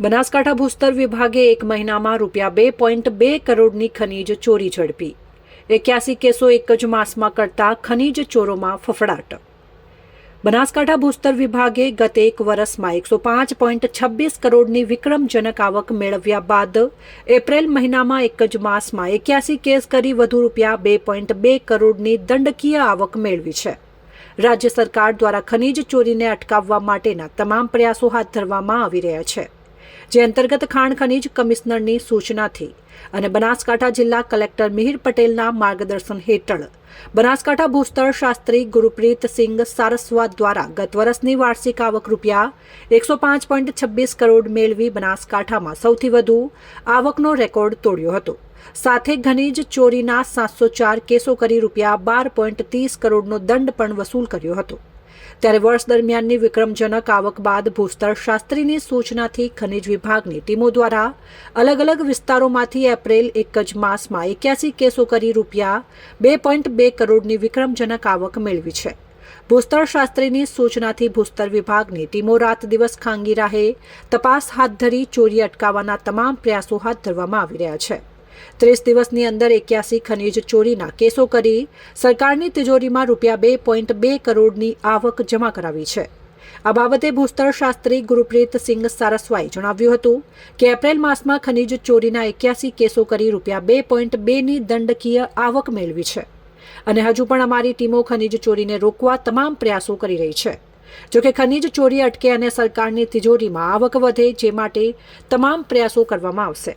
બનાસકાંઠા ભૂસ્તર વિભાગે એક મહિનામાં રૂપિયા બે પોઈન્ટ બે કરોડની ખનીજ ચોરી ઝડપી. એક્યાસી કેસો એક જ માસમાં કરતા ખનીજ ચોરોમાં ફફડાટ. બનાસકાંઠા ભૂસ્તર વિભાગે ગત એક વર્ષમાં એકસો પાંચ પોઈન્ટ છવ્વીસ કરોડની વિક્રમજનક આવક મેળવ્યા બાદ એપ્રિલ મહિનામાં એક જ માસમાં એક્યાસી કેસ કરી વધુ રૂપિયા બે પોઈન્ટ બે કરોડની દંડકીય આવક મેળવી છે. રાજ્ય સરકાર દ્વારા ખનીજ ચોરીને અટકાવવા માટેના તમામ પ્રયાસો હાથ ધરવામાં આવી રહ્યા છે. જે અંતર્ગત ખાણ ખનીજ કમિશનરની સૂચનાથી અને બનાસકાંઠા જિલ્લા કલેક્ટર મિહિર પટેલના માર્ગદર્શન હેઠળ. બનાસકાંઠા ભૂસ્તર શાસ્ત્રી ગુરુપ્રીત સિંઘ સારસ્વત દ્વારા ગત વર્ષની વાર્ષિક આવક રૂપિયા એકસો પાંચ પોઈન્ટ છવ્વીસ કરોડ મેળવી બનાસકાંઠામાં સૌથી વધુ આવકનો રેકોર્ડ તોડ્યો હતો. સાથે ખનીજ ચોરીના સાતસો ચાર કેસો કરી રૂપિયા બાર પોઈન્ટ ત્રીસ કરોડનો દંડ પણ વસૂલ કર્યો હતો. ત્યારે વર્ષ દરમિયાનની વિક્રમજનક આવક બાદ ભૂસ્તર શાસ્ત્રીની સૂચનાથી ખનિજ વિભાગની ટીમો દ્વારા અલગ અલગ વિસ્તારોમાંથી એપ્રિલ એક જ માસમાં એક્યાસી કેસો કરી રૂપિયા બે પોઈન્ટ બે કરોડની વિક્રમજનક આવક મેળવી છે. ભૂસ્તર શાસ્ત્રીની સૂચનાથી ભૂસ્તર વિભાગની ટીમો રાત દિવસ ખાંગી રાહે તપાસ હાથ ધરી ચોરી અટકાવવાના તમામ પ્રયાસો હાથ ધરવામાં આવી રહ્યા છે. ત્રીસ દિવસની અંદર એક્યાસી ખનીજ ચોરીના કેસો કરી સરકારની તિજોરીમાં રૂપિયા બે પોઈન્ટ બે કરોડની આવક જમા કરાવી છે. આ બાબતે ભૂસ્તર શાસ્ત્રી સિંઘ સારસ્વાએ જણાવ્યું હતું કે એપ્રિલ માસમાં ખનીજ ચોરીના એક્યાસી કેસો કરી રૂપિયા બે પોઈન્ટ બેની દંડકીય આવક મેળવી છે. અને હજુ પણ અમારી ટીમો ખનીજ ચોરીને રોકવા તમામ પ્રયાસો કરી રહી છે. જોકે ખનીજ ચોરી અટકે અને સરકારની તિજોરીમાં આવક વધે જે માટે તમામ પ્રયાસો કરવામાં આવશે.